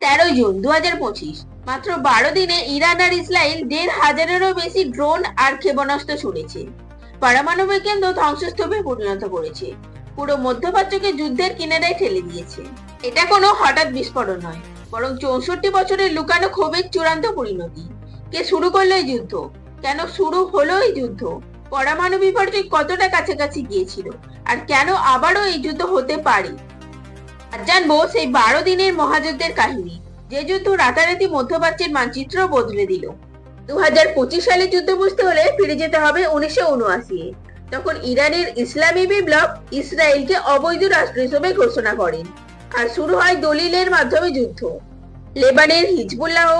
তেরো জুন দু হাজার পঁচিশ। মাত্র বারো দিনে ইরান আর ইসরায়েল দেড় হাজারেরও বেশি ড্রোন আর ক্ষেপণাস্ত্র ছুড়েছে। পারমাণবিক কেন্দ্র ধ্বংসস্তূপে পরিণত করেছে। পুরো মধ্যপ্রাচ্যকে যুদ্ধের কিনারায় ঠেলে দিয়েছে। এটা কোনো হঠাৎ বিস্ফোরণ নয়, বরং চৌষট্টি বছরের লুকানো ক্ষোভের চূড়ান্ত পরিণতি। কে শুরু করল এই যুদ্ধ? কেন শুরু হলো এই যুদ্ধ? পরমাণু বিপর্যয় কতটা কাছাকাছি গিয়েছিল? আর কেন আবারও এই যুদ্ধ হতে পারে? আর জানব সেই বারো দিনের মহাযুদ্ধের কাহিনী। যে যুদ্ধ রাতারাতি মধ্যপ্রাচ্যের মানচিত্র বদলে দিল। দু হাজার পঁচিশ সালে যুদ্ধ বুঝতে হলে ফিরে যেতে হবে উনিশশো উনআশি তখন ইরানের ইসলামী বিপ্লব ইসরায়েলকে অবৈধ রাষ্ট্র হিসেবে ঘোষণা করেন আর শুরু হয় দলিলের মাধ্যমে যুদ্ধ। লেবানের হিজবুল্লাহ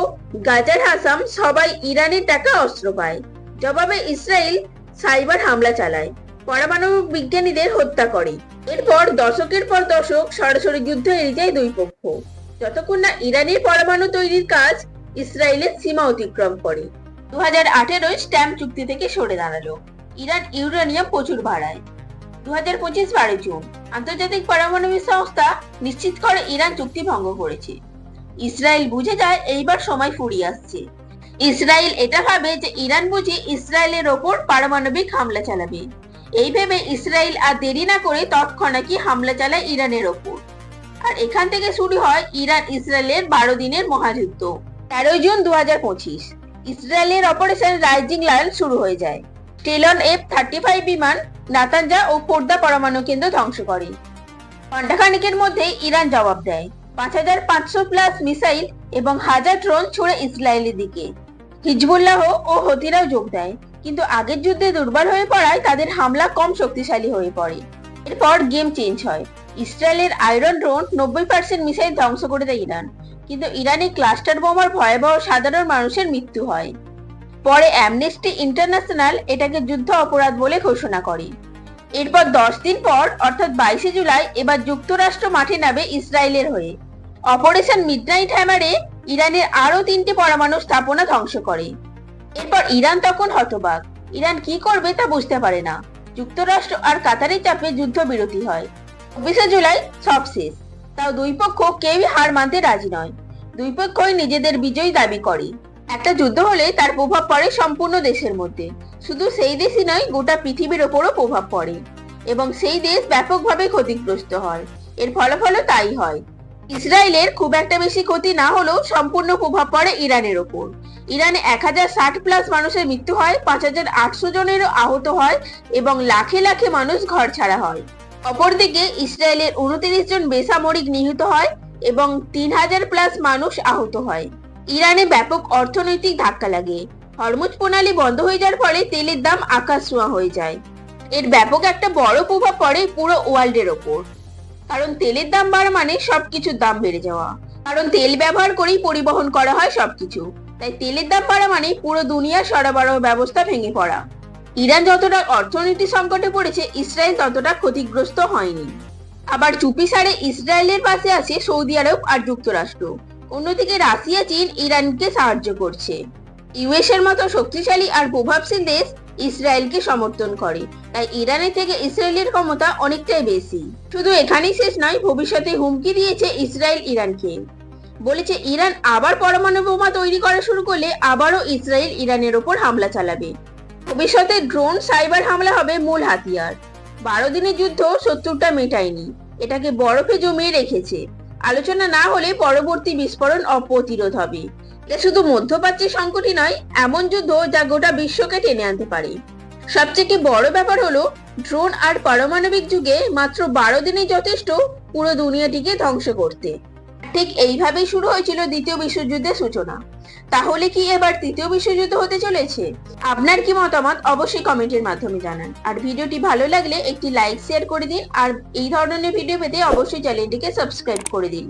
গাজার হাসাম সবাই ইরানের টাকা অস্ত্র পায়। জবাবে ইসরায়েল সাইবার হামলা চালায়। পরমাণু বিজ্ঞানীদের হত্যা করে। এরপর দশকের পর দশক সরাসরি যুদ্ধ এড়িয়ে যায় দুই পক্ষ। যতক্ষণ না ইরানের পরমাণু তৈরির কাজ ইসরায়েলের সীমা অতিক্রম করে। দু হাজার আঠেরোয় স্ট্যাম্প চুক্তি থেকে সরে দাঁড়াল। ইরান ইউরেনিয়াম প্রচুর বাড়ায়। দু হাজার পঁচিশ বারো জুন আন্তর্জাতিক পারমাণবিক সংস্থা নিশ্চিত করে ইরান চুক্তি ভঙ্গ করেছে। ইসরায়েল বুঝে যায় এইবার সময় ফুরিয়ে আসছে। ইসরায়েল এটা ভাবে যে ইরান বুঝি ইসরায়েলের ওপর পারমাণবিক হামলা চালাবে। এই ভেবে ইসরায়েল আর দেরি না করে তৎক্ষণাৎই হামলা চালায় ইরানের ওপর। আর এখান থেকে শুরু হয় ইরান ইসরায়েলের বারো দিনের মহাযুদ্ধ, তেরোই জুন দু ইসরায়েলের অপারেশন রাইজিং লায়ন শুরু হয়ে যায়। টেলন এফ থার্টি ফাইভ বিমান নাতানজা ও পোর্দা পরমাণু কেন্দ্র ধ্বংস করে। ঘণ্টাখানিকের মধ্যে ইরান জবাব দেয়। পাঁচ হাজার পাঁচশো প্লাস মিসাইল এবং হাজার ড্রোন ছুড়ে ইসরায়েলের দিকে। হিজবুল্লাহ ও হতিরাও যোগ দেয়। কিন্তু আগের যুদ্ধে দুর্বল হয়ে পড়ায় তাদের হামলা কম শক্তিশালী হয়ে পড়ে। এরপর গেম চেঞ্জ হয়। ইসরায়েলের আয়রন ড্রোন নব্বই পার্সেন্ট মিসাইল ধ্বংস করে দেয় ইরান। কিন্তু ইরানে ক্লাস্টার বোমার ভয়াবহ সাধারণ মানুষের মৃত্যু হয়। পরে অ্যামনেস্টি ইন্টারন্যাশনাল এটাকে যুদ্ধ অপরাধ বলে ঘোষণা করে। এরপর দশ দিন পর, অর্থাৎ বাইশে জুলাই, এবার যুক্তরাষ্ট্র মাঠে নামে ইসরায়েলের হয়ে। অপারেশন মিডনাইট হ্যামারে ইরানের আরও তিনটি পরমাণু স্থাপনা ধ্বংস করে। এরপর ইরান তখন হতবাক। ইরান কি করবে তা বুঝতে পারে না। যুক্তরাষ্ট্র আর কাতারের চাপে যুদ্ধ বিরতি হয়। চব্বিশে জুলাই সব শেষ। তাও দুই পক্ষ কেউই হার মানতে রাজি নয়। দুই পক্ষই নিজেদের বিজয় দাবি করে। একটা যুদ্ধ হলে তার প্রভাব পড়ে সম্পূর্ণ দেশের মধ্যে। শুধু সেই দেশই নয়, গোটা পৃথিবীর ওপরও প্রভাব পড়ে। এবং সেই দেশ ব্যাপকভাবে ক্ষতিগ্রস্ত হয়। এর ফলাফলও তাই হয়। ইসরায়েলের খুব একটা বেশি ক্ষতি না হলেও সম্পূর্ণ প্রভাব পড়ে ইরানের ওপর। ইরানে এক হাজার ষাট প্লাস মানুষের মৃত্যু হয়, পাঁচ হাজার আটশো জনেরও আহত হয় এবং লাখে লাখে মানুষ ঘর ছাড়া হয়। অপরদিকে ইসরায়েলের উনত্রিশ জন বেসামরিক নিহত হয় এবং তিন হাজার প্লাস মানুষ আহত হয়। ইরানে ব্যাপক অর্থনৈতিক ধাক্কা লাগে। হরমুজ প্রণালী বন্ধ হয়ে যাওয়ার ফলে তেলের দাম আকাশ ছোঁয়া হয়ে যায়। এর ব্যাপক একটা বড় প্রভাব পড়ে পুরো ওয়ার্ল্ডের ওপর। কারণ তেলের দাম বাড়া মানে সবকিছুর দাম বেড়ে যাওয়া। কারণ তেল ব্যবহার করেই পরিবহন করা হয় সবকিছু। তাই তেলের দাম বাড়া মানে পুরো দুনিয়ার সরবরাহ ব্যবস্থা ভেঙে পড়া। ইরান যতটা অর্থনৈতিক সংকটে পড়েছে, ইসরায়েল ততটা ক্ষতিগ্রস্ত হয়নি। আবার চুপিসারে ইসরায়েলের পাশে আছে সৌদি আরব আর যুক্তরাষ্ট্র। অন্যদিকে রাশিয়া, চীন, ইরানকে সাহায্য করছে। ইউএস এর মতো শক্তিশালী আর প্রভাবশীল দেশ ইসরায়েলকে সমর্থন করে। তাই ইরানের থেকে ইসরায়েলের ক্ষমতা অনেকটাই বেশি। শুধু এখানেই শেষ নয়, ভবিষ্যতে হুমকি দিয়েছে ইসরায়েল ইরানকে। বলেছে, ইরান আবার পরমাণু বোমা তৈরি করা শুরু করলে আবারও ইসরায়েল ইরানের ওপর হামলা চালাবে। ভবিষ্যতে ড্রোন সাইবার হামলা হবে মূল হাতিয়ার। বারো দিনের যুদ্ধ সত্তরটা মেটায়নি। এটাকে বরফে জমিয়ে রেখেছে। আলোচনা না হলে পরবর্তী বিস্ফোরণ অপ্রতিরোধ হবে। এটা শুধু মধ্যপ্রাচ্যের সংকটই নয়, এমন যুদ্ধ যা গোটা বিশ্বকে টেনে আনতে পারে। সবচেয়ে বড় ব্যাপার হলো, ড্রোন আর পারমাণবিক যুগে মাত্র বারো দিনে যথেষ্ট পুরো দুনিয়াটিকে ধ্বংস করতে। ঠিক এইভাবেই শুরু হয়েছিল দ্বিতীয় বিশ্বযুদ্ধের সূচনা। তাহলে কি এবার তৃতীয় বিশ্বযুদ্ধ হতে চলেছে? আপনার কি মতামত অবশ্যই কমেন্টের মাধ্যমে জানান। আর ভিডিওটি ভালো লাগলে একটি লাইক, শেয়ার করে দিন। আর এই ধরনের ভিডিও পেতে অবশ্যই চ্যানেলটিকে সাবস্ক্রাইব করে দিন।